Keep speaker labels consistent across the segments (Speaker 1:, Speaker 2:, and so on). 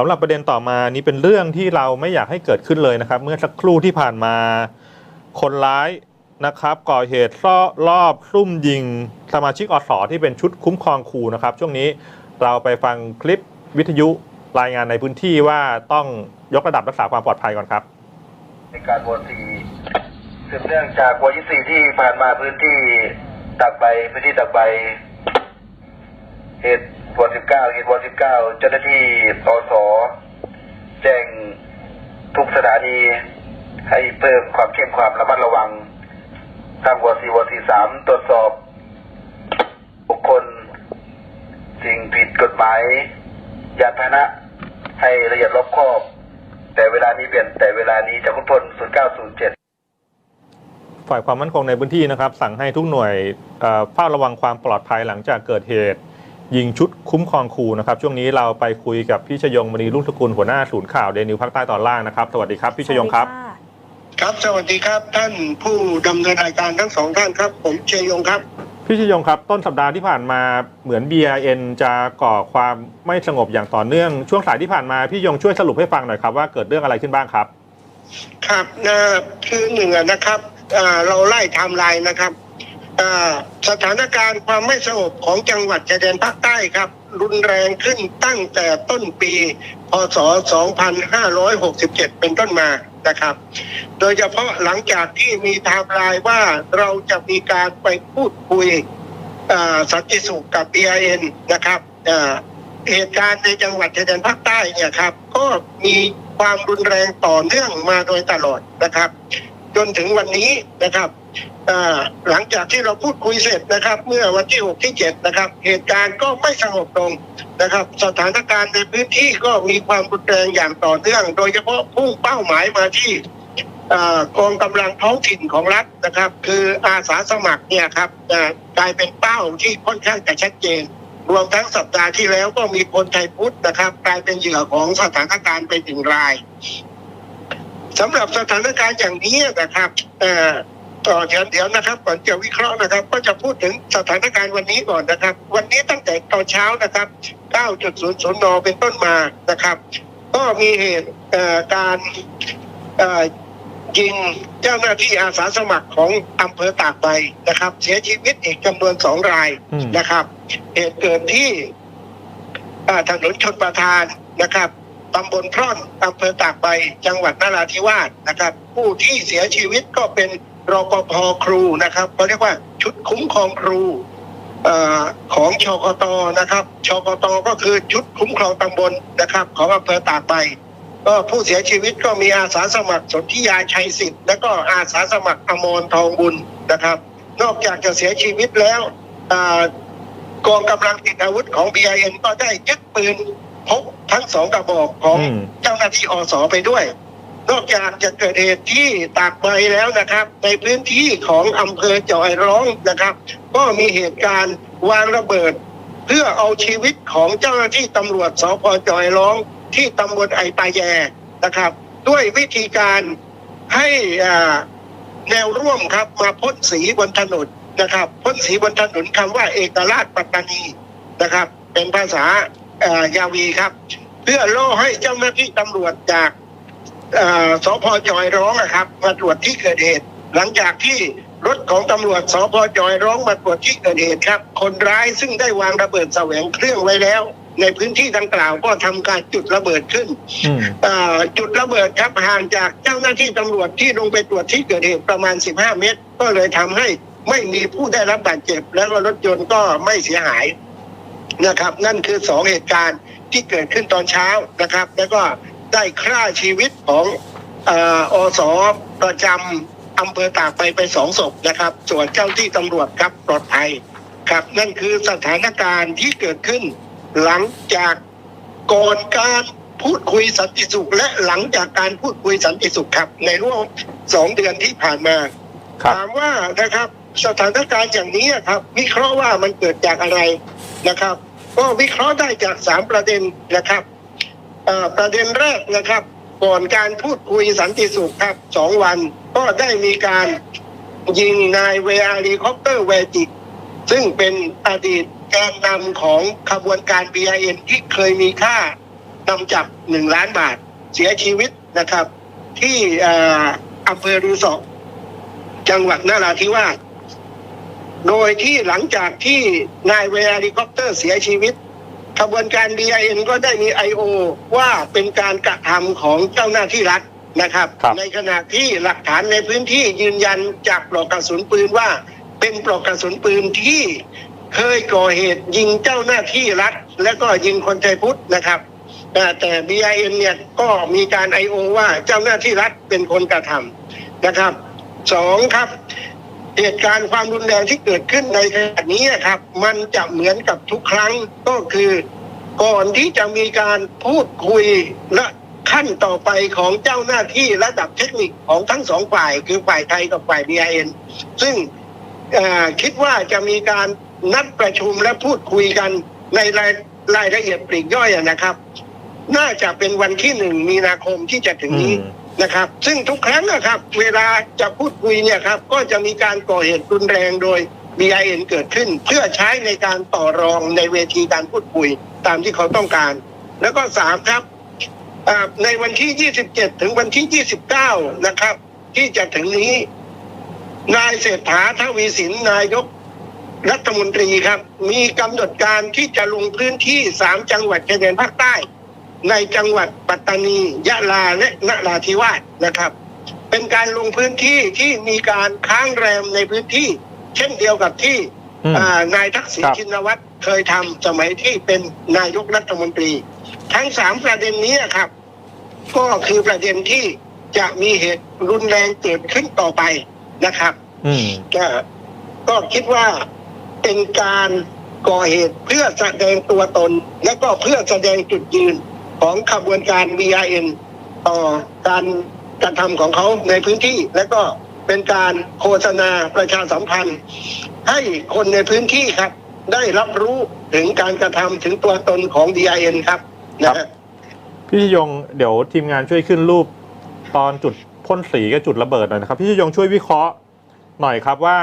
Speaker 1: สำหรับประเด็นต่อมานี้เป็นเรื่องที่เราไม่อยากให้เกิดขึ้นเลยนะครับ เมื่อสักครู่ที่ผ่านมาคนร้ายนะครับ ก่อเหตุซ่อรอบซุ่มยิงสมาชิกอสอที่เป็นชุดคุ้มครองครูนะครับ ช่วงนี้เราไปฟังคลิปวิทยุรายงานในพื้นที่ว่าต้องยกระดับรักษาความปลอดภัยก่อนครับ
Speaker 2: ในการวอร์สี่สืบเนื่องจากวอร์ยี่สี่ที่ผ่านมาพื้นที่ตักใบพื้นที่ตักใบเหตุ วอร์สิบเก้าเหตุวอร์สิบเก้าเจ้าหน้าที่อสแจ้งทุกสถานีให้เพิ่มความเข้มความระมัดระวังทางวสี่วสี่สามตรวจสอบ บุคคล สิ่งผิดกฎหมายยานพาหนะ ให้ละเอียดรอบคอบ แต่เวลานี้เปลี่ยนแต่เวลานี้จะคุณพล0907
Speaker 1: ฝ่ายความมั่นคงในพื้นที่นะครับ สั่งให้ทุกหน่วยเฝ้าระวังความปลอดภัยหลังจากเกิดเหตุ ยิงชุดคุ้มครองครูนะครับ ช่วงนี้เราไปคุยกับพี่ชยงมณีรุ่งสกุลหัวหน้าศูนย์ข่าวเดนิวภาคใต้ตอนล่างนะครับ สวัสดีครับพี่ชยงครับ
Speaker 3: สวัสดีะ
Speaker 4: ครับ สวัสดีครับท่านผู้ดำเนินรายการทั้งสองท่านครับ ผมเชยยงครับ
Speaker 1: พี่ชยงครับ ต้นสัปดาห์ที่ผ่านมาเหมือน BRN จะก่อความไม่สงบอย่างต่อเนื่องช่วงสายที่ผ่านมาพี่ยงช่วยสรุปให้ฟังหน่อยครับว่าเกิดเรื่องอะไรขึ้นบ้างครับ
Speaker 4: ครับนะคือหนึ่งอะนะครับอ่าเราไล่ไทม์ไลน์นะครับอ่า สถานการณ์ความไม่สงบของจังหวัดชายแดนภาคใต้ครับ รุนแรงขึ้นตั้งแต่ต้นปี พศ 2567 เป็นต้นมานะครับ โดยเฉพาะหลังจากที่มีไทม์ไลน์ว่าเราจะมีการไปพูดคุยสันติสุขกับ BIN นะครับเหตุการณ์ในจังหวัดชายแดนภาคใต้เนี่ยครับ ก็มีความรุนแรงต่อเนื่องมาโดยตลอดนะครับ จนถึงวันนี้นะครับ หลังจากที่เราพูดคุยเสร็จนะครับ เมื่อวันที่ 6 ที่ 7 นะครับ เหตุการณ์ก็ไม่สงบลงนะครับ สถานการณ์ในพื้นที่ก็มีความรุนแรงอย่างต่อเนื่อง โดยเฉพาะพุ่งเป้าหมายมาที่กองกำลังท้องถิ่นของรัฐนะครับ คืออาสาสมัครเนี่ยครับกลายเป็นเป้าที่ค่อนข้างจะชัดเจน รวมทั้งสัปดาห์ที่แล้วก็มีคนไทยพุทธนะครับ กลายเป็นเหยื่อของสถานการณ์ไปถึงรายสำหรับสถานการณ์อย่างนี้นะครับ ต่อเดี๋ยวเดี๋ยวนะครับ ก่อนจะวิเคราะห์นะครับ ก็จะพูดถึงสถานการณ์วันนี้ก่อนนะครับ วันนี้ตั้งแต่ตอนเช้านะครับ 9.00 น เป็นต้นมานะครับ ก็มีเหตุเอ่อการเอ่อยิงเจ้าหน้าที่อาสาสมัครของอำเภอตากใบนะครับ เสียชีวิตอีกจำนวนสองราย
Speaker 1: อืม
Speaker 4: นะครับ เหตุเกิดที่อ่าถนนชนประทานนะครับตำบลพร่อนอำเภอตากใบ จังหวัดนราธิวาสนะครับ ผู้ที่เสียชีวิตก็เป็น รปภครูนะครับเขาเรียกว่าชุดคุ้มครองครูเออของชกตนะครับชกตก็คือชุดคุ้มครองตำบลนะครับ ของอำเภอตากใบก็ผู้เสียชีวิตก็มีอาสาสมัครสนธิยาชัยสิทธิ์และก็อาสาสมัครอมรทองบุญนะครับ นอกจากจะเสียชีวิตแล้วอ่ากองกำลังติดอาวุธของ BIN ก็ได้ยึดปืนพกทั้งสองกระบอกของ
Speaker 1: อืม
Speaker 4: เจ้าหน้าที่อสไปด้วย นอกจากจะเกิดเหตุที่ตากใบแล้วนะครับ ในพื้นที่ของอำเภอจอยร้องนะครับ ก็มีเหตุการณ์วางระเบิด เพื่อเอาชีวิตของเจ้าหน้าที่ตำรวจสพจอยร้องที่ตำบลไอปายแยนะครับ ด้วยวิธีการให้แนวร่วมครับมาพ่นสีบนถนนนะครับพ่นสีบนถนนคำว่าเอกราชปัตตานีนะครับ เป็นภาษาเยาวีครับ เพื่อล่อให้เจ้าหน้าที่ตำรวจจาก สพจอยร้องนะครับมาตรวจที่เกิดเหตุ หลังจากที่รถของตำรวจสพจอยร้องมาตรวจที่เกิดเหตุครับ คนร้ายซึ่งได้วางระเบิดแสวงเครื่องไว้แล้ว ในพื้นที่ดังกล่าวก็ทำการจุดระเบิดขึ้น
Speaker 1: อืม
Speaker 4: เอ่อจุดระเบิดครับห่างจากเจ้าหน้าที่ตำรวจที่ลงไปตรวจที่เกิดเหตุประมาณ 15 เมตร ก็เลยทำให้ไม่มีผู้ได้รับบาดเจ็บ แล้วก็รถยนต์ก็ไม่เสียหายนะครับ นั่นคือสองเหตุการณ์ที่เกิดขึ้นตอนเช้านะครับ แล้วก็ ได้ฆ่าชีวิตของเอ่ออสประจำอำเภอตากไปไปสองศพนะครับ ส่วนเจ้าที่ตำรวจครับปลอดภัยครับ นั่นคือสถานการณ์ที่เกิดขึ้น หลังจากก่อนการพูดคุยสันติสุข และหลังจากการพูดคุยสันติสุขครับ ในรอบสองเดือนที่ผ่านมา
Speaker 1: ครับ
Speaker 4: ถามว่านะครับสถานการณ์อย่างนี้ครับ วิเคราะห์ว่ามันเกิดจากอะไรนะครับ ก็วิเคราะห์ได้จากสามประเด็นนะครับเอ่อ ประเด็นแรกนะครับ ก่อนการพูดคุยสันติสุขครับสองวัน ก็ได้มีการยิงนายเวอารีคอปเตอร์เวจิกซึ่งเป็นอดีตแกนนำของขบวนการ BIN ที่เคยมีค่านำจับหนึ่งล้านบาทเสียชีวิตนะครับ ที่ออำเภอรือสอจังหวัดนราธิวาสโดยที่หลังจากที่นายเวลาลิคอปเตอร์เสียชีวิต ขบวนการ BIN ก็ได้มี I.O. ว่าเป็นการกระทำของเจ้าหน้าที่รัฐนะครับ
Speaker 1: ครับ
Speaker 4: ในขณะที่หลักฐานในพื้นที่ยืนยันจากปลอกกระสุนปืนว่า เป็นปลอกกระสุนปืนที่เคยก่อเหตุยิงเจ้าหน้าที่รัฐ และก็ยิงคนไทยพุทธนะครับอ่าแต่ BIN เนี่ยก็มีการ I.O. ว่าเจ้าหน้าที่รัฐเป็นคนกระทำนะครับสองครับ เหตุการณ์ความรุนแรงที่เกิดขึ้นในขณะนี้ครับ มันจะเหมือนกับทุกครั้งก็คือก่อนที่จะมีการพูดคุยและขั้นต่อไปของเจ้าหน้าที่ระดับเทคนิคของทั้งสองฝ่ายคือฝ่ายไทยกับฝ่าย BIN ซึ่งเอ่อคิดว่าจะมีการนัดประชุมและพูดคุยกันในรายรายละเอียดปลีกย่อยนะครับ น่าจะเป็นวันที่หนึ่งมีนาคมที่จะถึงนี้ นะครับ ซึ่งทุกครั้งนะครับ เวลาจะพูดคุยเนี่ยครับ ก็จะมีการก่อเหตุรุนแรงโดย BIN เกิดขึ้น เพื่อใช้ในการต่อรองในเวทีการพูดคุยตามที่เขาต้องการ แล้วก็สามครับในวันที่ 27 ถึงวันที่ 29 นะครับ ที่จะถึงนี้ นายเศรษฐาทวีสินนายกรัฐมนตรีครับ มีกำหนดการที่จะลงพื้นที่สามจังหวัดชายแดนภาคใต้ ในจังหวัดปัตตานี ยะลาและนราธิวาสนะครับ เป็นการลงพื้นที่ที่มีการค้างแรมในพื้นที่ เช่นเดียวกับที่
Speaker 1: อืม
Speaker 4: อ่านายทักษิณ
Speaker 1: ครับ
Speaker 4: ชินวัตรเคยทำสมัยที่เป็นนายกรัฐมนตรี ทั้งสามประเด็นนี้ครับ ก็คือประเด็นที่จะมีเหตุรุนแรงเกิดขึ้นต่อไปนะครับ
Speaker 1: อืม
Speaker 4: ก็ก็คิดว่าเป็นการก่อเหตุเพื่อแสดงตัวตน และก็เพื่อแสดงจุดยืน ของขบวนการ BIN ต่อการกระทำของเขาในพื้นที่ และก็เป็นการโฆษณาประชาสัมพันธ์ ให้คนในพื้นที่ครับ ได้รับรู้ถึงการกระทำถึงตัวตนของ BIN ครับนะฮะ
Speaker 1: พี่ยงเดี๋ยวทีมงานช่วยขึ้นรูป ตอนจุดพ่นสีกับจุดระเบิดหน่อยนะครับพี่ยงช่วยวิเคราะห์หน่อยครับว่า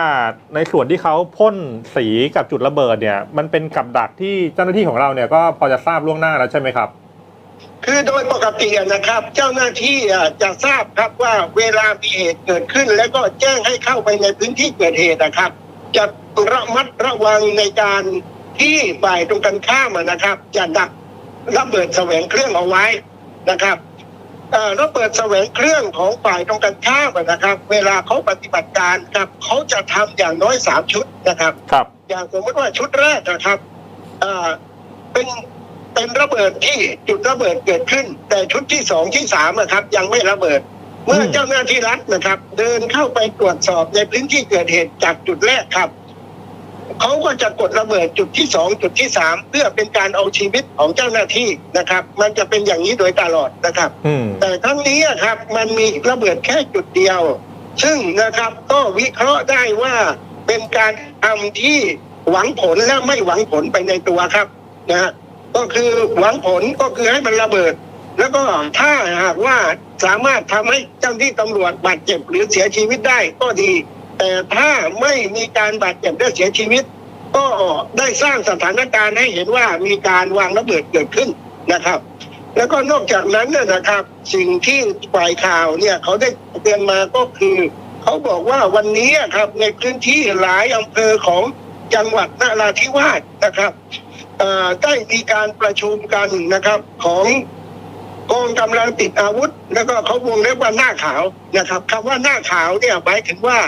Speaker 1: ในส่วนที่เขาพ่นสีกับจุดระเบิดเนี่ย มันเป็นกับดักที่เจ้าหน้าที่ของเราเนี่ยก็พอจะทราบล่วงหน้าแล้วใช่ไหมครับ
Speaker 4: คือโดยปกติอะนะครับ เจ้าหน้าที่อะจะทราบครับว่าเวลามีเหตุเกิดขึ้น แล้วก็แจ้งให้เข้าไปในพื้นที่เกิดเหตุนะครับ จะระมัดระวังในการที่ฝ่ายตรงกันข้ามอะนะครับ จะดักระเบิดแสวงเครื่องเอาไว้นะครับเอ่อระเบิดแสวงเครื่องของฝ่ายตรงกันข้ามอะนะครับ เวลาเขาปฏิบัติการครับเขาจะทำอย่างน้อยสามชุดนะครับ
Speaker 1: ครับ
Speaker 4: อย่างสมมติว่าชุดแรกนะครับเอ่อเป็น เป็นระเบิดที่จุดระเบิดเกิดขึ้น แต่ชุดที่สองที่สามนะครับ ยังไม่ระเบิด เมื่อ
Speaker 1: อืม
Speaker 4: เจ้าหน้าที่รัฐนะครับ เดินเข้าไปตรวจสอบในพื้นที่เกิดเหตุจากจุดแรกครับเขาก็จะกดระเบิดจุดที่สองจุดที่สามเพื่อเป็นการเอาชีวิตของเจ้าหน้าที่นะครับ มันจะเป็นอย่างนี้โดยตลอดนะครับ
Speaker 1: อืม
Speaker 4: แต่ครั้งนี้อะครับมันมีระเบิดแค่จุดเดียว ซึ่งนะครับก็วิเคราะห์ได้ว่าเป็นการทำที่หวังผลและไม่หวังผลไปในตัวครับนะฮะ ก็คือหวังผลก็คือให้มันระเบิด แล้วก็ถ้าหากว่าสามารถทำให้เจ้าหน้าที่ตำรวจบาดเจ็บหรือเสียชีวิตได้ก็ดี แต่ถ้าไม่มีการบาดเจ็บและเสียชีวิต ก็ได้สร้างสถานการณ์ให้เห็นว่ามีการวางระเบิดเกิดขึ้นนะครับ แล้วก็นอกจากนั้นนะครับ สิ่งที่ฝ่ายข่าวเนี่ยเขาได้เตือนมาก็คือเขาบอกว่าวันนี้ครับในพื้นที่หลายอำเภอของจังหวัดนราธิวาสนะครับ ได้มีการประชุมกันนะครับ ของกองกำลังติดอาวุธ แล้วก็เขาวงเล็บว่าหน้าขาวนะครับคำว่าหน้าขาวเนี่ยหมายถึงว่า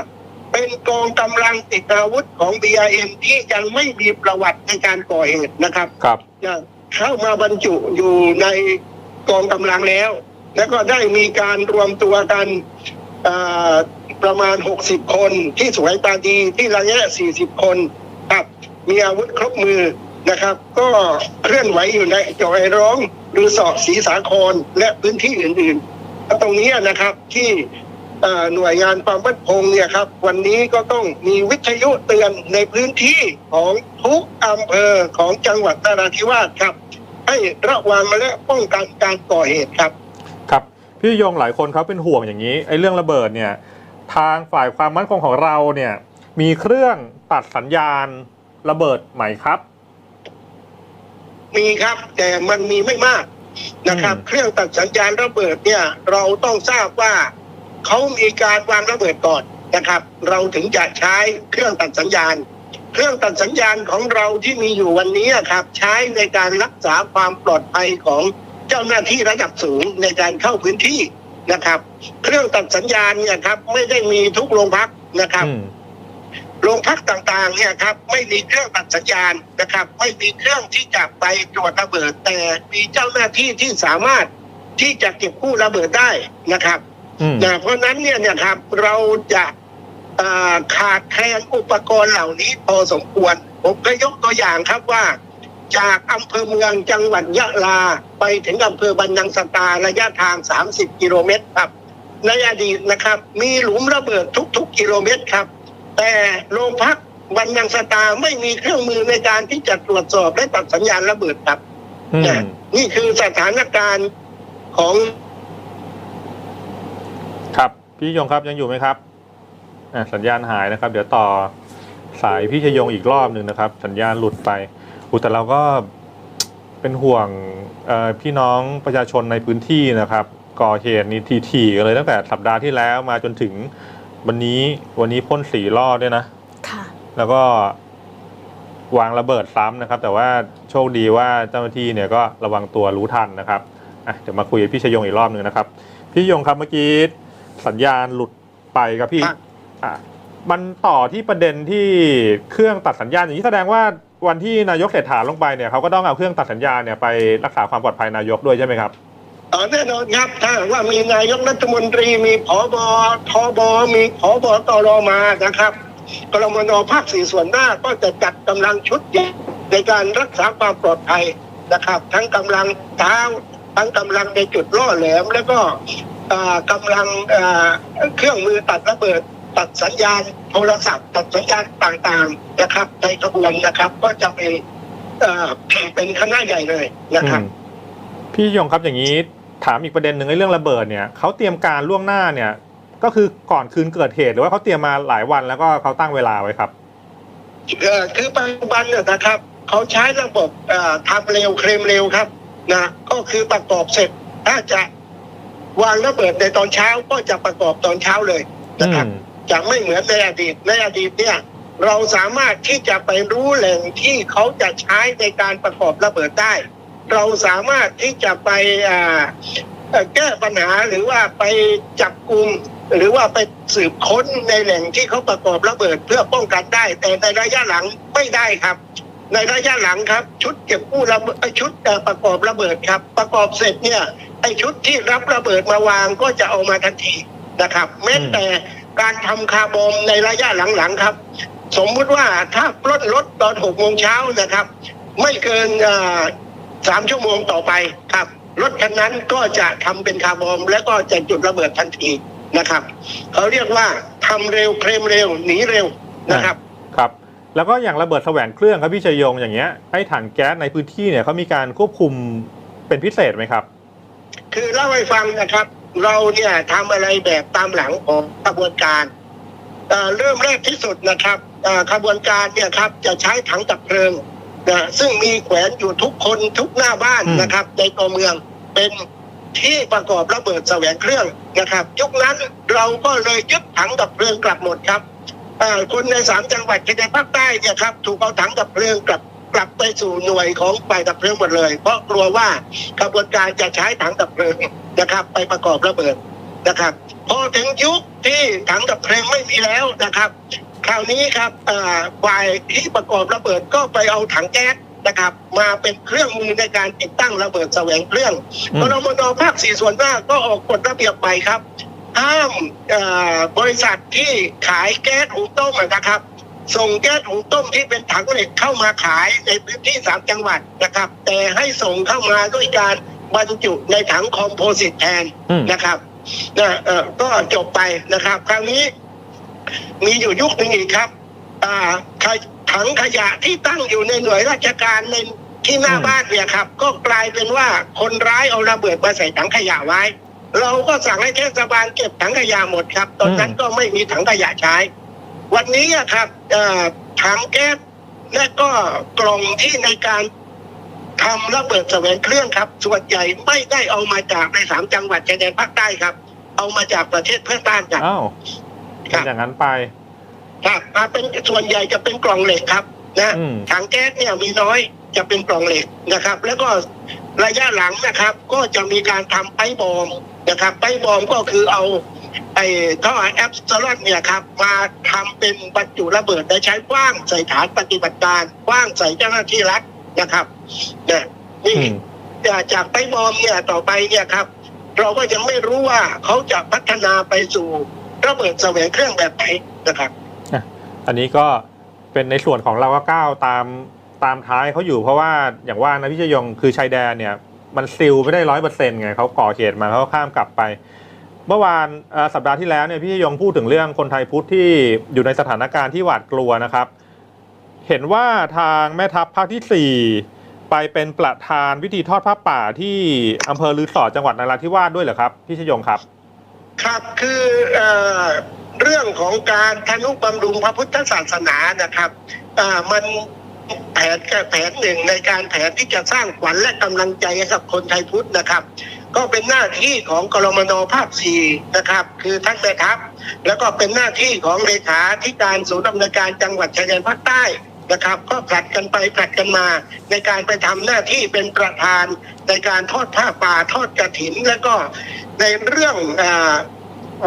Speaker 4: เป็นกองกำลังติดอาวุธของ BIM ที่ยังไม่มีประวัติในการก่อเหตุนะครับ
Speaker 1: ครับ
Speaker 4: จะเข้ามาบรรจุอยู่ในกองกำลังแล้ว แล้วก็ได้มีการรวมตัวกันเอ่อประมาณ 60 คนที่สวยตาดีที่ระยะ40 คนครับมีอาวุธครบมือ นะครับ ก็เคลื่อนไหวอยู่ในจอยร้องหรือสอบศรีสาครและพื้นที่อื่นๆ ตรงนี้นะครับที่หน่วยงานความมั่นคงเนี่ยครับ วันนี้ก็ต้องมีวิทยุเตือนในพื้นที่ของทุกอำเภอของจังหวัดนราธิวาสครับ ให้ระวังและป้องกันการก่อเหตุครับ
Speaker 1: ครับ พี่ยงหลายคนเขาเป็นห่วงอย่างนี้ไอ้เรื่องระเบิดเนี่ยทางฝ่ายความมั่นคงของเราเนี่ยมีเครื่องตัดสัญญาณระเบิดไหมครับ
Speaker 4: มีครับแต่มันมีไม่มากนะครับ
Speaker 1: อืม
Speaker 4: เครื่องตัดสัญญาณระเบิดเนี่ย เราต้องทราบว่าเขามีการวางระเบิดก่อนนะครับ เราถึงจะใช้เครื่องตัดสัญญาณ เครื่องตัดสัญญาณของเราที่มีอยู่วันนี้ครับ ใช้ในการรักษาความปลอดภัยของเจ้าหน้าที่ระดับสูงในการเข้าพื้นที่นะครับ เครื่องตัดสัญญาณเนี่ยครับ ไม่ได้มีทุกโรงพักนะครับ
Speaker 1: อืม
Speaker 4: โรงพักต่างๆเนี่ยครับไม่มีเครื่องตัดสัญญาณนะครับ ไม่มีเครื่องที่จะไปตรวจระเบิด แต่มีเจ้าหน้าที่ที่สามารถที่จะเก็บกู้ระเบิดได้นะครับ
Speaker 1: อืม
Speaker 4: นะเพราะฉะนั้นเนี่ยนะครับเราจะเอ่อขาดแคลนอุปกรณ์เหล่านี้พอสมควร ผมก็ยกตัวอย่างครับว่า จากอำเภอเมืองจังหวัดยะลาไปถึงอำเภอบันนังสตาระยะทาง 30 กิโลเมตรครับ ในอดีตนะครับ มีหลุมระเบิดทุก ๆ กิโลเมตรครับ แต่โรงพักบันนังสตาไม่มีเครื่องมือในการที่จะตรวจสอบและตัดสัญญาณระเบิดครับ
Speaker 1: อืม
Speaker 4: นะนี่คือสถานการณ์ของ
Speaker 1: ครับ พี่ยงครับยังอยู่ไหมครับอะสัญญาณหายนะครับ เดี๋ยวต่อสายพี่ชยงอีกรอบหนึ่งนะครับ สัญญาณหลุดไปอุยแต่เราก็เป็นห่วงเอ่อพี่น้องประชาชนในพื้นที่นะครับ ก่อเหตุนี่ทีๆกันเลยตั้งแต่สัปดาห์ที่แล้วมาจนถึง วันนี้วันนี้พ่นสีรอบด้วยนะ
Speaker 3: ค่ะ
Speaker 1: แล้วก็วางระเบิดซ้ำนะครับ แต่ว่าโชคดีว่าเจ้าหน้าที่เนี่ยก็ระวังตัวรู้ทันนะครับอะเดี๋ยวมาคุยกับพี่ชยงอีกรอบหนึ่งนะครับ พี่ยงครับเมื่อกี้สัญญาณหลุดไปครับพี่
Speaker 4: ครับ
Speaker 1: อะมันต่อที่ประเด็นที่เครื่องตัดสัญญาณอย่างนี้แสดงว่าวันที่นายกเศรษฐาลงไปเนี่ยเขาก็ต้องเอาเครื่องตัดสัญญาณเนี่ยไปรักษาความปลอดภัยนายกด้วยใช่ไหมครับ
Speaker 4: ต่ อแน่นอนครับถ้าว่ามีนายกรัฐมนตรีมีผบทบมีผบตรมานะครับกรมนภาคสี่ส่วนหน้าก็จะจัดกำลังชุดใหญ่ในการรักษาความปลอดภัยนะครับ ทั้งกำลังเท้าทั้งกำลังในจุดล่อแหลม แล้วก็เอ่อกำลังเครื่องมือตัดระเบิดตัดสัญญาณโทรศัพท์ ตัดสัญญาณต่างๆนะครับในขบวนนะครับ ก็จะเป็นเป็นคณะใหญ่เลยนะครับ
Speaker 1: พี่ยงครับอย่างนี้ ถามอีกประเด็นหนึ่งในเรื่องระเบิดเนี่ยเขาเตรียมการล่วงหน้าเนี่ยก็คือก่อนคืนเกิดเหตุ หรือว่าเขาเตรียมมาหลายวันแล้วก็เขาตั้งเวลาไว้ครับ
Speaker 4: เอ่อคือปัจจุบันเนี่ยนะครับเขาใช้ระบบเอ่อทำเร็วเคลมเร็วครับนะก็คือประกอบเสร็จถ้าจะวางระเบิดในตอนเช้าก็จะประกอบตอนเช้าเลยนะครับ
Speaker 1: อืม
Speaker 4: จะไม่เหมือนในอดีตในอดีตเนี่ย เราสามารถที่จะไปรู้แหล่งที่เขาจะใช้ในการประกอบระเบิดได้ เราสามารถที่จะไปอ่าเอ่อแก้ปัญหาหรือว่าไปจับกลุ่มหรือว่าไปสืบค้นในแหล่งที่เขาประกอบระเบิดเพื่อป้องกันได้ แต่ในระยะหลังไม่ได้ครับ ในระยะหลังครับ ชุดเก็บกู้ระเบิดเอ่อชุดเอ่อประกอบระเบิดครับ ประกอบเสร็จเนี่ยไอชุดที่รับระเบิดมาวางก็จะเอามาทันทีนะครับแม้แต่การทำคาร์บอมในระยะหลังๆครับ สมมุติว่าถ้าปล้นรถตอนหกโมงเช้านะครับ ไม่เกินเอ่อ สามชั่วโมงต่อไปครับ รถคันนั้นก็จะทำเป็นคาร์บอม แล้วก็จะจุดระเบิดทันทีนะครับเขาเรียกว่าทำเร็วเคลมเร็วหนีเร็วนะครับ
Speaker 1: ครับ แล้วก็อย่างระเบิดแสวงเครื่องครับพี่ชยงอย่างเงี้ยไอ้ถังแก๊สในพื้นที่เนี่ยเขามีการควบคุมเป็นพิเศษไหมครับ
Speaker 4: คือเล่าให้ฟังนะครับ เราเนี่ยทำอะไรแบบตามหลังของกระบวนการเอ่อเริ่มแรกที่สุดนะครับเอ่อขบวนการเนี่ยครับจะใช้ถังดับเพลิง นะซึ่งมีแขวนอยู่ทุกคนทุกหน้าบ้าน
Speaker 1: อืม
Speaker 4: นะครับ ในตัวเมืองเป็นที่ประกอบระเบิดแสวงเครื่องนะครับ ยุคนั้นเราก็เลยยึดถังดับเพลิงกลับหมดครับเอ่อคนในสามจังหวัดชายแดนภาคใต้เนี่ยครับถูกเอาถังดับเพลิงกลับกลับไปสู่หน่วยของฝ่ายดับเพลิงหมดเลย เพราะกลัวว่ากระบวนการจะใช้ถังดับเพลิงนะครับ ไปประกอบระเบิด นะครับ พอถึงยุคที่ถังดับเพลิงไม่มีแล้วนะครับ คราวนี้ครับเอ่อฝ่ายที่ประกอบระเบิดก็ไปเอาถังแก๊สนะครับ มาเป็นเครื่องมือในการติดตั้งระเบิดแสวงเครื่อง
Speaker 1: อืม
Speaker 4: กรมนภาคสี่ส่วนหน้าก็ออกกฎระเบียบไปครับห้ามเอ่อบริษัทที่ขายแก๊สหุงต้มอะนะครับ ส่งแก๊สหุงต้มที่เป็นถังเหล็กเข้ามาขายในพื้นที่สามจังหวัดนะครับ แต่ให้ส่งเข้ามาด้วยการบรรจุในถังคอมโพสิตแทน
Speaker 1: อืม
Speaker 4: นะครับ นะเออก็จบไปนะครับ คราวนี้ มีอยู่ยุคหนึ่งอีกครับ อ่าขยถังขยะที่ตั้งอยู่ในหน่วยราชการในที่หน้า
Speaker 1: อืม
Speaker 4: บ้านเนี่ยครับ ก็กลายเป็นว่าคนร้ายเอาระเบิดมาใส่ถังขยะไว้ เราก็สั่งให้เทศบาลเก็บถังขยะหมดครับ ตอนนั้นก็ไม่มีถังขยะใช้ วันนี้อะครับเอ่อถังแก๊สและก็กล่องที่ในการ ทำระเบิดแสวงเครื่องครับ ส่วนใหญ่ไม่ได้เอามาจากในสามจังหวัดชายแดนภาคใต้ครับ เอามาจากประเทศเพื่อนบ้านครับ
Speaker 1: อ้าว
Speaker 4: ค
Speaker 1: เป็น
Speaker 4: รับ
Speaker 1: อย่างนั้นไป
Speaker 4: ครับมาเป็นส่วนใหญ่จะเป็นกล่องเหล็กครับนะ
Speaker 1: อืม
Speaker 4: ถังแก๊สเนี่ยมีน้อยจะเป็นกล่องเหล็กนะครับ แล้วก็ระยะหลังนะครับ ก็จะมีการทำไปบอมนะครับ ไปบอมก็คือเอาไอ้ท่อแอปซลอนเนี่ยครับมาทำเป็นบรรจุระเบิดและใช้กว้างใส่ฐานปฏิบัติการกว้างใส่เจ้าหน้าที่รัฐ นะครับเนี่ยนี่
Speaker 1: อืม
Speaker 4: จากจากไปบอมเนี่ยต่อไปเนี่ยครับ เราก็ยังไม่รู้ว่าเขาจะพัฒนาไปสู่ระเบิดแสวงเครื่องแบบไหนนะครับ
Speaker 1: อันนี้ก็เป็นในส่วนของเราก็ก้าวตามตามท้ายเขาอยู่เพราะว่าอย่างว่านะพี่ชยงคือชายแดนเนี่ย มันซิลไม่ได้ร้อยเปอร์เซ็นต์ไงเขาก่อเหตุมาเขาก็ข้ามกลับไป เมื่อวานเอ่อสัปดาห์ที่แล้วเนี่ยพี่ชยงพูดถึงเรื่องคนไทยพุทธที่อยู่ในสถานการณ์ที่หวาดกลัวนะครับ เห็นว่าทางแม่ทัพภาคที่ 4 ไปเป็นประธานพิธีทอดผ้าป่าที่อำเภอลือสอจังหวัดนราธิวาสด้วยเหรอครับ พี่ชยงครับ
Speaker 4: ครับคือเออเรื่องของการทนุบำรุงพระพุทธศาสนานะครับมันแผนแผนหนึ่งในการแผนที่จะสร้างขวัญและกำลังใจให้กับคนไทยพุทธนะครับ ก็เป็นหน้าที่ของกรมนภาคสี่นะครับ คือท่านแม่ทัพ แล้วก็เป็นหน้าที่ของเลขาธิการศูนย์ดำเนินการจังหวัดชายแดนภาคใต้ นะครับ ก็ผลัดกันไปผลัดกันมา ในการไปทำหน้าที่เป็นประธานในการทอดผ้าป่าทอดกระถิน แล้วก็ในเรื่องอ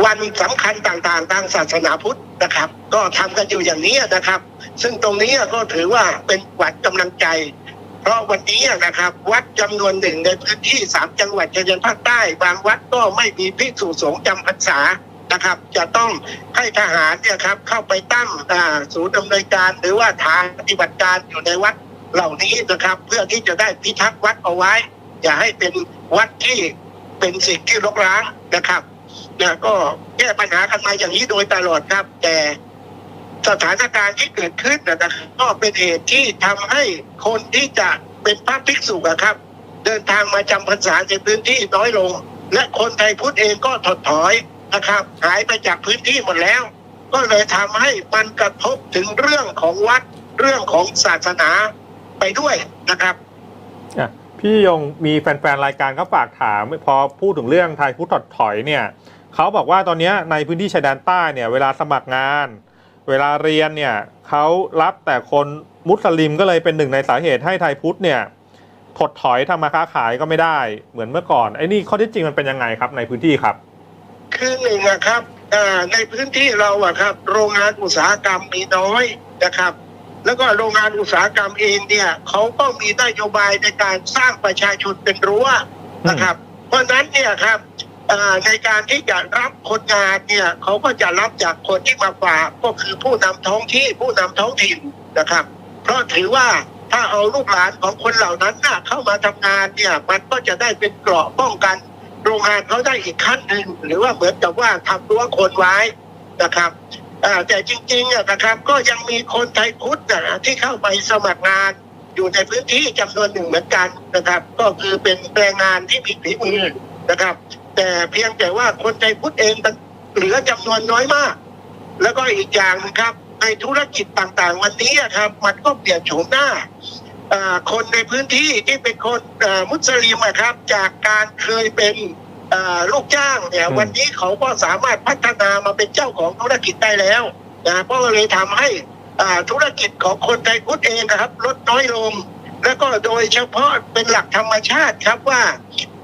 Speaker 4: วันสำคัญต่างๆ ทางศาสนาพุทธนะครับ ก็ทำกันอยู่อย่างนี้นะครับ ซึ่งตรงนี้ก็ถือว่าเป็นวัญกำลังใจ เพราะวันนี้นะครับ วัดจำนวนหนึ่งในพื้นที่สามจังหวัดชายแดนภาคใต้ บางวัดก็ไม่มีภิกษุสงฆ์จำพรรษา นะครับ จะต้องให้ทหารเนี่ยครับเข้าไปตั้งศูนย์ดำเนินการหรือว่าฐานปฏิบัติการอยู่ในวัดเหล่านี้นะครับ เพื่อที่จะได้พิทักษ์วัดเอาไว้ อย่าให้เป็นวัดที่เป็นสิ่งที่รกร้างนะครับนะก็แก้ปัญหากันมาอย่างนี้โดยตลอดครับ แต่สถานการณ์ที่เกิดขึ้นนะครับก็เป็นเหตุที่ทำให้คนที่จะเป็นพระภิกษุอะครับ เดินทางมาจำพรรษาในพื้นที่น้อยลง และคนไทยพุทธเองก็ถดถอย นะครับหายไปจากพื้นที่หมดแล้ว ก็เลยทำให้มันกระทบถึงเรื่องของวัดเรื่องของศาสนาไปด้วยนะครับ
Speaker 1: พี่ยงมีแฟนๆรายการเขาฝากถามพอพูดถึงเรื่องไทยพุทธถดถอยเนี่ยเขาบอกว่าตอนนี้ในพื้นที่ชายแดนใต้เนี่ยเวลาสมัครงาน เวลาเรียนเนี่ยเขารับแต่คนมุสลิมก็เลยเป็นหนึ่งในสาเหตุให้ไทยพุทธเนี่ยถดถอยทำมาค้าขายก็ไม่ได้เหมือนเมื่อก่อนไอ้นี่ข้อเท็จจริงมันเป็นยังไงครับในพื้นที่ครับ
Speaker 4: คือหนึ่งนะครับในพื้นที่เราอะครับ โรงงานอุตสาหกรรมมีน้อยนะครับ แล้วก็โรงงานอุตสาหกรรมเองเนี่ยเขาก็มีนโยบายในการสร้างประชาชนเป็นรั้วนะครับ เพราะนั้นเนี่ยครับในการที่จะรับคนงานเนี่ยเขาก็จะรับจากคนที่มาฝากก็คือผู้นำท้องที่ผู้นำท้องถิ่นนะครับ เพราะถือว่าถ้าเอาลูกหลานของคนเหล่านั้นเข้ามาทำงานเนี่ยมันก็จะได้เป็นเกราะป้องกัน โรงงานเขาได้อีกขั้นหนึ่งหรือว่าเหมือนกับว่าทำรั้วคนไว้นะครับแต่จริงๆนะครับ ก็ยังมีคนไทยพุทธนะที่เข้าไปสมัครงานอยู่ในพื้นที่จำนวนหนึ่งเหมือนกันนะครับ ก็คือเป็นแรงงานที่มีฝีมือนะครับ แต่เพียงแต่ว่าคนไทยพุทธเองมันเหลือจำนวนน้อยมาก แล้วก็อีกอย่างนึ่งครับในธุรกิจต่างๆ วันนี้อะครับ มันก็เปลี่ยนโฉมหน้า คนในพื้นที่ที่เป็นคนอ่ามุสลิมอะครับ จากการเคยเป็นอ่าลูกจ้างเนี่ย
Speaker 1: อืม
Speaker 4: วันนี้เขาก็สามารถพัฒนามาเป็นเจ้าของธุรกิจได้แล้วนะเพราะเลยทำให้อ่าธุรกิจของคนไทยพุทธเองนะครับ ลดน้อยลง แล้วก็โดยเฉพาะเป็นหลักธรรมชาติครับว่า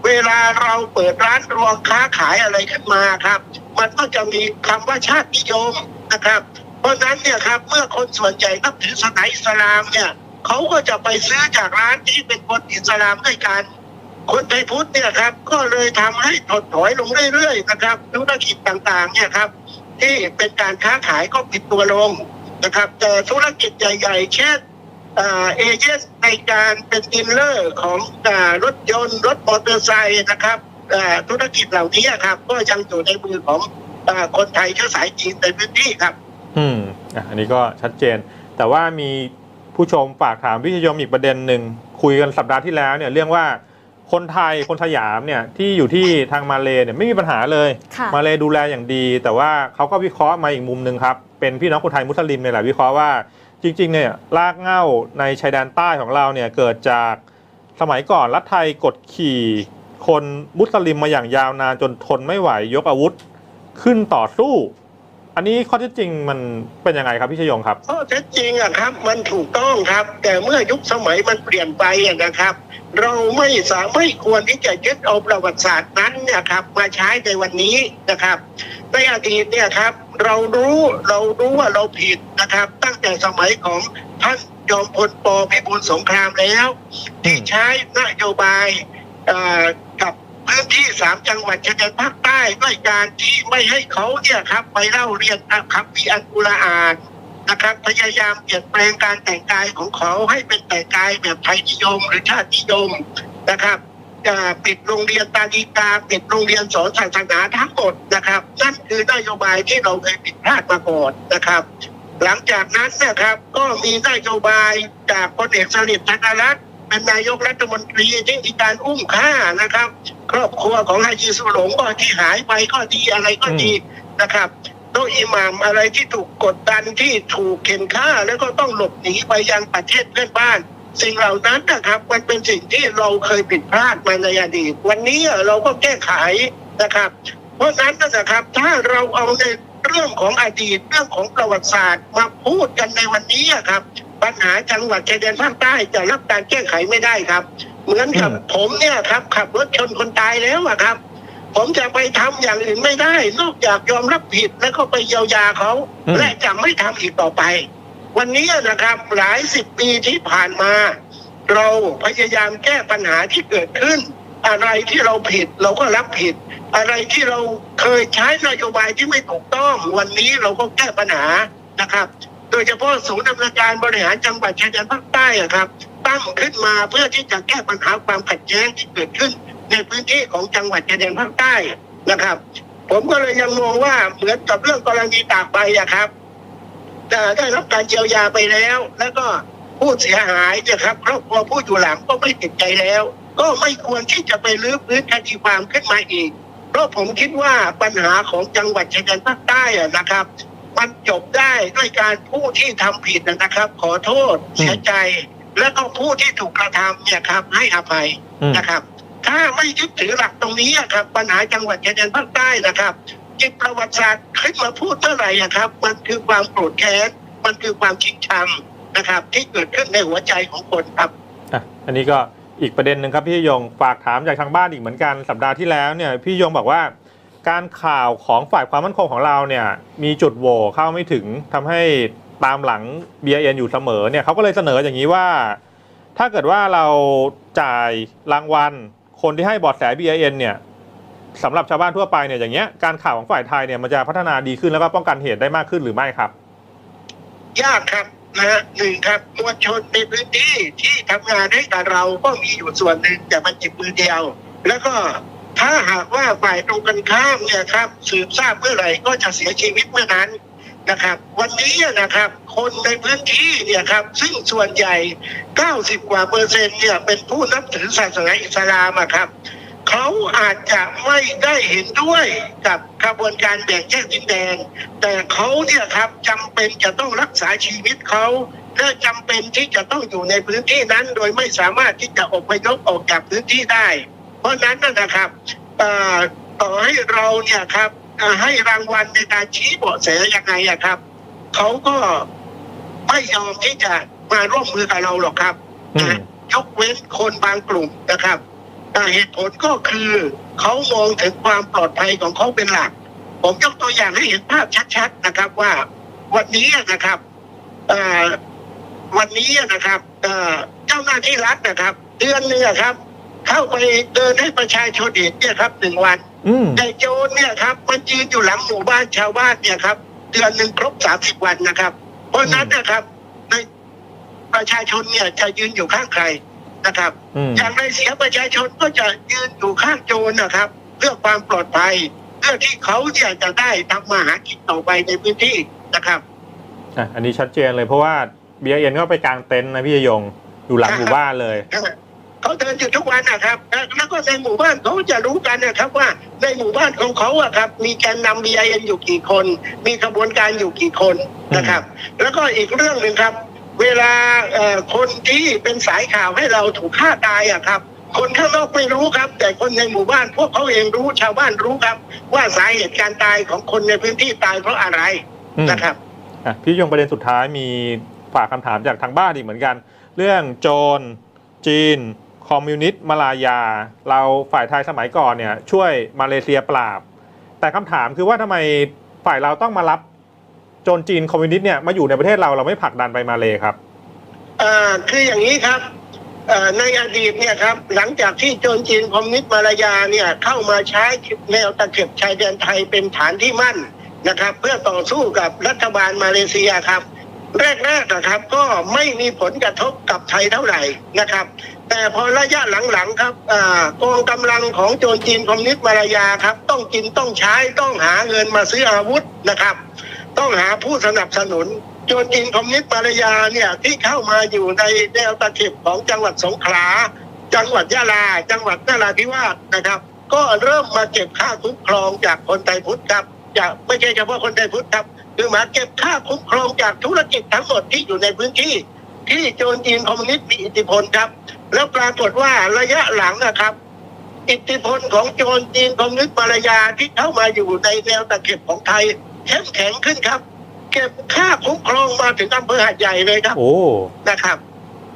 Speaker 4: เวลาเราเปิดร้านรวงค้าขายอะไรขึ้นมาครับ มันก็จะมีคำว่าชาตินิยมนะครับ เพราะฉะนั้นเนี่ยครับเมื่อคนส่วนใหญ่นับถือศาสนาอิสลามเนี่ย เขาก็จะไปซื้อจากร้านที่เป็นคนอิสลามด้วยกัน คนไทยพุทธเนี่ยครับ ก็เลยทำให้ถดถอยลงเรื่อยๆนะครับธุรกิจต่างๆ เนี่ยครับ ที่เป็นการค้าขายก็ปิดตัวลงนะครับ แต่ธุรกิจใหญ่ๆ เช่นเอเจนต์ในการเป็นดีลเลอร์ของรถยนต์รถมอเตอร์ไซค์นะครับธุรกิจเหล่านี้ครับ ก็ยังอยู่ในมือของอคนไทยเชื้อสายจีนในพื้นที่ครับ
Speaker 1: อืมอันนี้ก็ชัดเจน แต่ว่ามี ผู้ชมฝากถามพี่ชยมอีกประเด็นหนึ่งคุยกันสัปดาห์ที่แล้วเนี่ยเรื่องว่าคนไทยคนสยามเนี่ยที่อยู่ที่ทางมาเลเนี่ยไม่มีปัญหาเลย
Speaker 3: ค่ะ
Speaker 1: มาเลดูแลอย่างดี แต่ว่าเขาก็วิเคราะห์มาอีกมุมหนึ่งครับ เป็นพี่น้องคนไทยมุสลิมเนี่ยแหละวิเคราะห์ว่าจริงๆเนี่ยรากเหง้าในชายแดนใต้ของเราเนี่ยเกิดจากสมัยก่อนรัฐไทยกดขี่คนมุสลิมมาอย่างยาวนานจนทนไม่ไหวยกอาวุธขึ้นต่อสู้ อันนี้ข้อเท็จจริงมันเป็นยังไงครับพี่ชยงครับ
Speaker 4: ข้อเท็จจริงอะครับ มันถูกต้องครับ แต่เมื่อยุคสมัยมันเปลี่ยนไปอะนะครับ เราไม่สามไม่ควรที่จะยึดเอาประวัติศาสตร์นั้นเนี่ยครับ มาใช้ในวันนี้นะครับในอดีตเนี่ยครับ เรารู้เรารู้ว่าเราผิดนะครับ ตั้งแต่สมัยของท่านจอมพลปพิบูลสงครามแล้ว ที่ใช้นโยบายกับ พื้นที่สามจังหวัดชายแดนภาคใต้ด้วยการที่ไม่ให้เขาเนี่ยครับ ไปเล่าเรียนคำวิอันกุรอานนะครับพยายามเปลี่ยนแปลงการแต่งกายของเขาให้เป็นแต่งกายแบบไทยนิยมหรือชาตินิยมนะครับอ่าปิดโรงเรียนตาดีกาปิดโรงเรียนสอนศาสนาทั้งหมดนะครับนั่นคือนโยบายที่เราเคยผิดพลาดมาก่อนนะครับ หลังจากนั้นนะครับก็มีนโยบายจากพลเอกสฤษดิ์ธนรัตน์เป็นนายกรัฐมนตรีที่มีการอุ้มฆ่านะครับ รอบครัวของฮาจีสุหลงก็ที่หายไปก็ดีอะไรก็ดีนะครับโตะอิหมามอะไรที่ถูกกดดันที่ถูกเข็นฆ่า แล้วก็ต้องหลบหนีไปยังประเทศเพื่อนบ้าน สิ่งเหล่านั้นนะครับ มันเป็นสิ่งที่เราเคยผิดพลาดมาในอดีตวันนี้เราก็แก้ไขนะครับ เพราะฉะนั้นนะครับถ้าเราเอาในเรื่องของอดีตเรื่องของประวัติศาสตร์มาพูดกันในวันนี้อะครับ ปัญหาจังหวัดชายแดนภาคใต้จะรับการแก้ไขไม่ได้ครับ เหมือนกับ
Speaker 1: อืม
Speaker 4: ผมเนี่ยครับ ขับรถชนคนตายแล้วอะครับ ผมจะไปทำอย่างอื่นไม่ได้ นอกจากยอมรับผิดแล้วก็ไปเยียวยาเขา
Speaker 1: อืม
Speaker 4: และจะไม่ทำอีกต่อไป วันนี้นะครับ หลายสิบปีที่ผ่านมา เราพยายามแก้ปัญหาที่เกิดขึ้น อะไรที่เราผิดเราก็รับผิด อะไรที่เราเคยใช้นโยบายที่ไม่ถูกต้อง วันนี้เราก็แก้ปัญหานะครับ โดยเฉพาะศูนย์ดำเนินการบริหารจังหวัดชายแดนภาคใต้อะครับ ตั้งขึ้นมาเพื่อที่จะแก้ปัญหาความขัดแย้งที่เกิดขึ้น ในพื้นที่ของจังหวัดชายแดนภาคใต้นะครับ ผมก็เลยยังมองว่าเหมือนกับเรื่องกรณีตากใบอะครับแต่ได้รับการเยียวยาไปแล้ว แล้วก็ผู้เสียหายนี่ยครับครอบครัวผู้อยู่หลังก็ไม่ติดใจแล้ว ก็ไม่ควรที่จะไปรื้อฟื้นคดีความขึ้นมาอีก เพราะผมคิดว่าปัญหาของจังหวัดชายแดนภาคใต้อะนะครับ มันจบได้ด้วยการผู้ที่ทำผิดนะครับ ขอโทษเสียใจ แล้วก็ผู้ที่ถูกกระทำเนี่ยครับ ให้อภัย
Speaker 1: อืม
Speaker 4: นะครับ ถ้าไม่ยึดถือหลักตรงนี้อะครับ ปัญหาจังหวัดชายแดนภาคใต้นะครับจิตประวัติศาสตร์ขึ้นมาพูดเท่าไหร่อะครับ มันคือความโกรธแค้นมันคือความชิงชังนะครับ ที่เกิดขึ้นในหัวใจของคนครับ
Speaker 1: อะอันนี้ก็อีกประเด็นหนึ่งครับพี่ชยงฝากถามจากทางบ้านอีกเหมือนกันสัปดาห์ที่แล้วเนี่ยพี่ชยงบอกว่า การข่าวของฝ่ายความมั่นคงของเราเนี่ย มีจุดโหว่เข้าไม่ถึงทำให้ ตามหลัง BIN อยู่เสมอเนี่ยเขาก็เลยเสนออย่างนี้ว่า ถ้าเกิดว่าเราจ่ายรางวัลคนที่ให้บอดแส BIN เนี่ยสำหรับชาวบ้านทั่วไปเนี่ยอย่างเงี้ยการข่าวของฝ่ายไทยเนี่ยมันจะพัฒนาดีขึ้นแล้วก็ป้องกันเหตุได้มากขึ้นหรือไม่ครับ
Speaker 4: ยากครับนะฮะหนึ่งครับมวลชนในพื้นที่ที่ทำงานให้กับเราก็มีอยู่ส่วนหนึ่งแต่มันจิบมือเดียว แล้วก็ถ้าหากว่าฝ่ายตรงกันข้ามเนี่ยครับสืบทราบเมื่อไหร่ก็จะเสียชีวิตเมื่อนั้น นะครับ วันนี้นะครับ คนในพื้นที่เนี่ยครับ ซึ่งส่วนใหญ่ 90 กว่าเปอร์เซ็นต์เนี่ยเป็นผู้นับถือศาสนาอิสลามครับเขาอาจจะไม่ได้เห็นด้วยกับกระบวนการแบ่งแยกดินแดน แต่เขาเนี่ยครับจำเป็นจะต้องรักษาชีวิตเขาและจำเป็นที่จะต้องอยู่ในพื้นที่นั้น โดยไม่สามารถที่จะอพยพออกจากพื้นที่ได้ เพราะนั้นนะครับต่อให้เราเนี่ยครับ ให้รางวัลในการชี้เบาะแสยังไงอะครับเขาก็ไม่ยอมที่จะมาร่วมมือกับเราหรอกครับ
Speaker 1: อืม
Speaker 4: ยกเว้นคนบางกลุ่มนะครับอ่าเหตุผลก็คือเขามองถึงความปลอดภัยของเขาเป็นหลัก ผมยกตัวอย่างให้เห็นภาพชัด ๆนะครับว่าวันนี้นะครับเอ่อวันนี้นะครับเอ่อเจ้าหน้าที่รัฐนะครับ เดือนหนึงอะครับ เข้าไปเดินให้ประชาชนเห็นเนี่ยครับหนึ่งวัน
Speaker 1: อืม
Speaker 4: แต่โจรเนี่ยครับ มันยืนอยู่หลังหมู่บ้านชาวบ้านเนี่ยครับ เดือนหนึ่งครบสามสิบวันนะครับ เพราะฉะนั้นนะครับ ในประชาชนเนี่ยจะยืนอยู่ข้างใครนะครับ
Speaker 1: อืม
Speaker 4: อย่างไรเสียประชาชนก็จะยืนอยู่ข้างโจรนะครับ เพื่อความปลอดภัยเพื่อที่เขาเนี่ยจะได้ทำมาหากินต่อไปในพื้นที่นะครับ
Speaker 1: อะอันนี้ชัดเจนเลยเพราะว่า BIN ก็ไปกางเต็นท์นะพี่ชยงอยู่หลังหมู่บ้านเลย
Speaker 4: เขาเดินอยู่ทุกวันนะครับแล้วก็ในหมู่บ้านเขาจะรู้กันนะครับว่าในหมู่บ้านของเขาอะครับ มีแกนนำ BIN อยู่กี่คน มีขบวนการอยู่กี่คนนะครับ แล้วก็อีกเรื่องหนึ่งครับ เวลาเอ่อคนที่เป็นสายข่าวให้เราถูกฆ่าตายอะครับ คนข้างนอกไม่รู้ครับ แต่คนในหมู่บ้านพวกเขาเองรู้ชาวบ้านรู้ครับ ว่าสาเหตุการตายของคนในพื้นที่ตายเพราะอะไร
Speaker 1: อืม
Speaker 4: นะครับ
Speaker 1: อะพี่ยงประเด็นสุดท้ายมีฝากคำถามจากทางบ้านอีกเหมือนกัน เรื่องโจรจีน คอมมิวนิสต์มาลายา เราฝ่ายไทยสมัยก่อนเนี่ยช่วยมาเลเซียปราบ แต่คำถามคือว่าทำไมฝ่ายเราต้องมารับจรจีนคอมมิวนิสต์เนี่ยมาอยู่ในประเทศเราเราไม่ผลักดันไปมาเลยครับ
Speaker 4: เอ่อคืออย่างนี้ครับในอดีตเนี่ยครับหลังจากที่โจรจีนคอมมิวนิสต์มาลายาเนี่ยเข้ามาใช้แนวตะเข็บชายแดนไทยเป็นฐานที่มั่นนะครับ เพื่อต่อสู้กับรัฐบาลมาเลเซียครับ แรกๆนะครับก็ไม่มีผลกระทบกับไทยเท่าไหร่นะครับ แต่พอระยะหลังๆครับอกองกำลังของโจรจีนคอมมิวนิสต์มาลายาครับ ต้องกินต้องใช้ต้องหาเงินมาซื้ออาวุธนะครับ ต้องหาผู้สนับสนุนโจรจีนคอมมิวนิสต์มาลายาเนี่ยที่เข้ามาอยู่ในแนวตะเข็บของจังหวัดสงขลาจังหวัดยะลา จังหวัดนราธิวาสนะครับ ก็เริ่มมาเก็บค่าคุ้มครองจากคนไทยพุทธครับจากไม่ใช่เฉพาะคนไทยพุทธครับคือมาเก็บค่าคุ้มครองจากธุรกิจทั้งหมดที่อยู่ในพื้นที่ ที่โจรจีนคอมมิวนิสต์มีอิทธิพลครับ แล้วปรากฏว่าระยะหลังนะครับ อิทธิพลของโจรจีนคอมมิวนิสต์มาลายาที่เข้ามาอยู่ในแนวตะเข็บของไทยเข้มแข็งขึ้นครับ เก็บค่าคุ้มครองมาถึงอำเภอหาดใหญ่เลยครับ
Speaker 1: โอ้
Speaker 4: นะครับ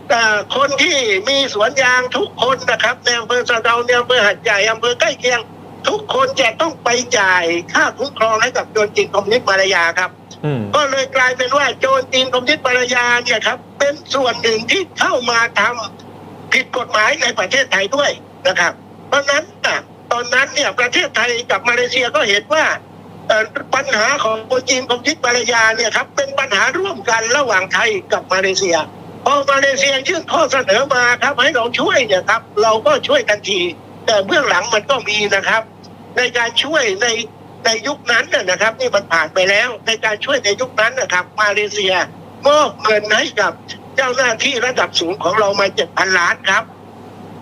Speaker 4: แต่คนที่มีสวนยางทุกคนนะครับในอำเภอสะเดาในอำเภอหัดใหญ่อำเภอใกล้เคียง ทุกคนจะต้องไปจ่ายค่าคุ้มครองให้กับโจรจีนคอมมิวนิสต์มาลายาครับ
Speaker 1: อืม
Speaker 4: ก็เลยกลายเป็นว่าโจรจีนคอมมิวนิสต์มาลายาเนี่ยครับ เป็นส่วนหนึ่งที่เข้ามาทำ ผิดกฎหมายในประเทศไทยด้วยนะครับ เพราะนั้นน่ะตอนนั้นเนี่ยประเทศไทยกับมาเลเซียก็เห็นว่าปัญหาของโจรจีนคอมมิวนิสต์มาลายาเนี่ยครับเป็นปัญหาร่วมกันระหว่างไทยกับมาเลเซียพอมาเลเซียยื่นข้อเสนอมาครับให้เราช่วยเนี่ยครับ เราก็ช่วยทันที แต่เบื้องหลังมันก็มีนะครับ ในการช่วยในในยุคนั้นน่ะนะครับนี่มันผ่านไปแล้ว ในการช่วยในยุคนั้นนะครับ มาเลเซียมอบเงินให้กับ เจ้าหน้าที่ระดับสูงของเรามาเจ็ดพันล้านครับ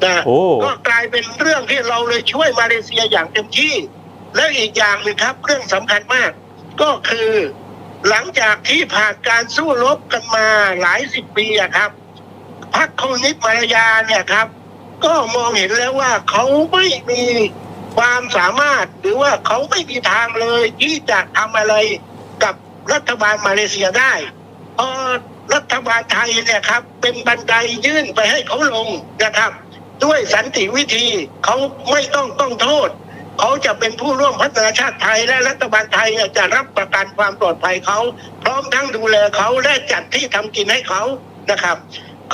Speaker 4: นะ
Speaker 1: โอ้
Speaker 4: ก็กลายเป็นเรื่องที่เราเลยช่วยมาเลเซียอย่างเต็มที่ และอีกอย่างหนึ่งครับ เรื่องสำคัญมาก ก็คือหลังจากที่ผ่านการสู้รบกันมาหลายสิบปีอะครับพรรคคอมมิวนิสต์มาลายาเนี่ยครับ ก็มองเห็นแล้วว่าเขาไม่มีความสามารถหรือว่าเขาไม่มีทางเลยที่จะทำอะไรกับรัฐบาลมาเลเซียได้พอ รัฐบาลไทยเนี่ยครับ เป็นบันไดยื่นไปให้เขาลงนะครับ ด้วยสันติวิธีเขาไม่ต้องต้องโทษ เขาจะเป็นผู้ร่วมพัฒนาชาติไทย และรัฐบาลไทยจะรับประกันความปลอดภัยเขาพร้อมทั้งดูแลเขาและจัดที่ทำกินให้เขานะครับ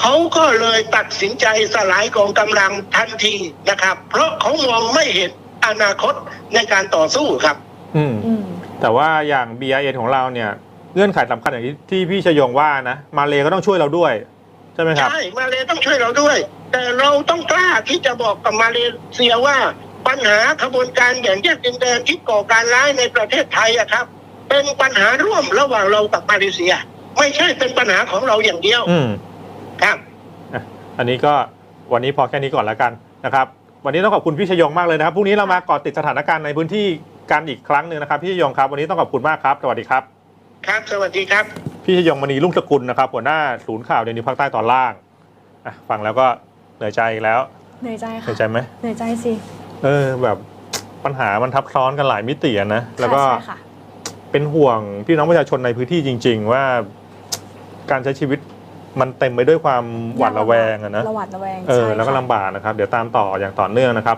Speaker 4: เขาก็เลยตัดสินใจสลายกองกำลังทันทีนะครับ เพราะเขามองไม่เห็นอนาคตในการต่อสู้ครับ
Speaker 1: อืม
Speaker 3: อืม
Speaker 1: แต่ว่าอย่าง BIN ของเราเนี่ย เงื่อนไขสำคัญอย่างที่ที่พี่ชยงว่านะมาเลก็ต้องช่วยเราด้วยใช่ไหมครับ
Speaker 4: ใช่มาเลต้องช่วยเราด้วย แต่เราต้องกล้าที่จะบอกกับมาเลเซียว่าปัญหาขบวนการแบ่งแยกดินแดนที่ก่อการร้ายในประเทศไทยอะครับ เป็นปัญหาร่วมระหว่างเรากับมาเลเซีย ไม่ใช่เป็นปัญหาของเราอย่างเดียว
Speaker 1: อืม
Speaker 4: ครับ
Speaker 1: อะอันนี้ก็วันนี้พอแค่นี้ก่อนแล้วกันนะครับ วันนี้ต้องขอบคุณพี่ชยงมากเลยนะครับพรุ่งนี้เรามาเกาะติดสถานการณ์ในพื้นที่กันอีกครั้งหนึ่งนะครับพี่ชยงครับ วันนี้ต้องขอบคุณมากครับ สวัสดีครับ
Speaker 4: ครับ สวัสดีครับ
Speaker 1: พี่ชยงมณีรุ่งสกุลนะครับหัวหน้าศูนย์ข่าวเดนิวภาคใต้ตอนล่างอะฟังแล้วก็เหนื่อยใจอีกแล้ว
Speaker 3: เหนื่อยใจ
Speaker 1: เห
Speaker 3: ค่ะ
Speaker 1: นื่อยใจไหม
Speaker 3: เหนื่อยใจสิ
Speaker 1: เออ แบบปัญหามันทับซ้อนกันหลายมิติอะนะแล้วก็
Speaker 3: ใช่ค่ะ
Speaker 1: เป็นห่วงพี่น้องประชาชนในพื้นที่จริง ๆ ว่าการใช้ชีวิตมันเต็มไปด้วยความหวาดระแวงอะนะ
Speaker 3: ระหวาดระแวง
Speaker 1: เออ
Speaker 3: ใช่
Speaker 1: แล้วก็
Speaker 3: ค่ะ
Speaker 1: ลำบากนะครับ เดี๋ยวตามต่ออย่างต่อเนื่องนะครับ